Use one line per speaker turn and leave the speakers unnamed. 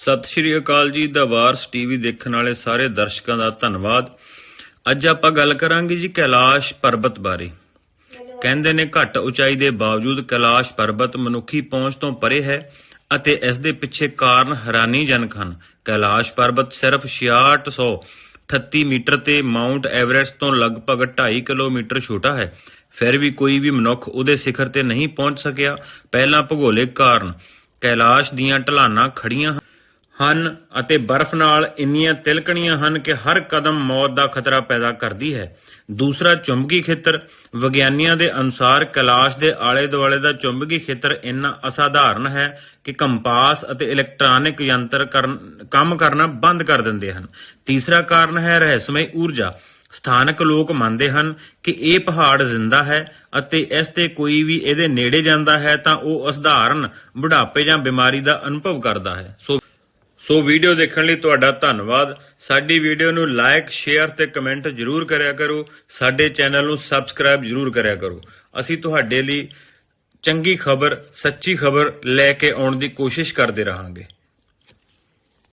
ਸਤਿ ਸ਼੍ਰੀ ਅਕਾਲ ਜੀ, ਦਾ ਵਾਰਸ ਟੀਵੀ ਦੇਖਣ ਵਾਲੇ ਸਾਰੇ ਦਰਸ਼ਕਾਂ ਦਾ ਧੰਨਵਾਦ। ਅੱਜ ਆਪਾਂ ਗੱਲ ਕਰਾਂਗੇ ਜੀ ਕੈਲਾਸ਼ ਪਰਬਤ ਬਾਰੇ। ਕਹਿੰਦੇ ਨੇ ਘੱਟ ਉਚਾਈ ਦੇ ਬਾਵਜੂਦ ਕੈਲਾਸ਼ ਪਰਬਤ ਮਨੁੱਖੀ ਪਹੁੰਚ ਤੋਂ ਪਰੇ ਹੈ ਅਤੇ ਇਸ ਦੇ ਪਿੱਛੇ ਕਾਰਨ ਹੈਰਾਨੀਜਨਕ ਹਨ। ਕੈਲਾਸ਼ ਪਰਬਤ ਸਿਰਫ 6638 ਮੀਟਰ ਤੇ ਮਾਉਂਟ ਐਵਰੈਸਟ ਤੋਂ ਲਗਭਗ 2.5 ਕਿਲੋਮੀਟਰ ਛੋਟਾ ਹੈ। ਫਿਰ ਵੀ ਕੋਈ ਵੀ ਮਨੁੱਖ ਉਹਦੇ ਸਿਖਰ ਤੇ ਨਹੀਂ ਪਹੁੰਚ ਸਕਿਆ। ਪਹਿਲਾਂ ਭੂਗੋਲਿਕ ਕਾਰਨ ਕੈਲਾਸ਼ ਦੀਆਂ ਢਲਾਨਾਂ ਖੜੀਆਂ ਹਨ ਅਤੇ ਬਰਫ਼ ਨਾਲ ਇੰਨੀਆਂ ਤਿਲਕਣੀਆਂ ਹਨ ਕਿ ਹਰ ਕਦਮ ਮੌਤ ਦਾ ਖਤਰਾ ਪੈਦਾ ਕਰਦੀ ਹੈ। ਦੂਸਰਾ, ਚੁੰਬਕੀ ਖੇਤਰ। ਵਿਗਿਆਨੀਆਂ ਦੇ ਅਨੁਸਾਰ ਕੈਲਾਸ਼ ਦੇ ਆਲੇ ਦੁਆਲੇ ਦਾ ਚੁੰਬਕੀ ਖੇਤਰ ਇੰਨਾ ਅਸਾਧਾਰਨ ਹੈ ਕਿ ਕੰਪਾਸ ਅਤੇ ਇਲੈਕਟ੍ਰੋਨਿਕ ਯੰਤਰ ਕੰਮ ਕਰਨਾ ਬੰਦ ਕਰ ਦਿੰਦੇ ਹਨ। ਤੀਸਰਾ ਕਾਰਨ ਹੈ ਰਹੱਸਮਈ ਊਰਜਾ। ਸਥਾਨਕ ਲੋਕ ਮੰਨਦੇ ਹਨ ਕਿ ਇਹ ਪਹਾੜ ਜ਼ਿੰਦਾ ਹੈ ਅਤੇ ਇਸ ਤੇ ਕੋਈ ਵੀ ਇਹਦੇ ਨੇੜੇ ਜਾਂਦਾ ਹੈ ਤਾਂ ਉਹ ਅਸਧਾਰਨ ਬੁਢਾਪੇ ਜਾਂ ਬਿਮਾਰੀ ਦਾ ਅਨੁਭਵ ਕਰਦਾ ਹੈ। ਸੋ ਸੋ ਵੀਡੀਓ ਦੇਖਣ ਲਈ ਤੁਹਾਡਾ ਧੰਨਵਾਦ। ਸਾਡੀ ਵੀਡੀਓ ਨੂੰ ਲਾਈਕ ਸ਼ੇਅਰ ਤੇ ਕਮੈਂਟ ਜਰੂਰ ਕਰਿਆ ਕਰੋ। ਸਾਡੇ ਚੈਨਲ ਨੂੰ ਸਬਸਕ੍ਰਾਈਬ ਜਰੂਰ ਕਰਿਆ ਕਰੋ। ਅਸੀਂ ਤੁਹਾਡੇ ਲਈ ਚੰਗੀ ਖਬਰ, ਸੱਚੀ ਖਬਰ ਲੈ ਕੇ ਆਉਣ ਦੀ ਕੋਸ਼ਿਸ਼ ਕਰਦੇ ਰਹਾਂਗੇ।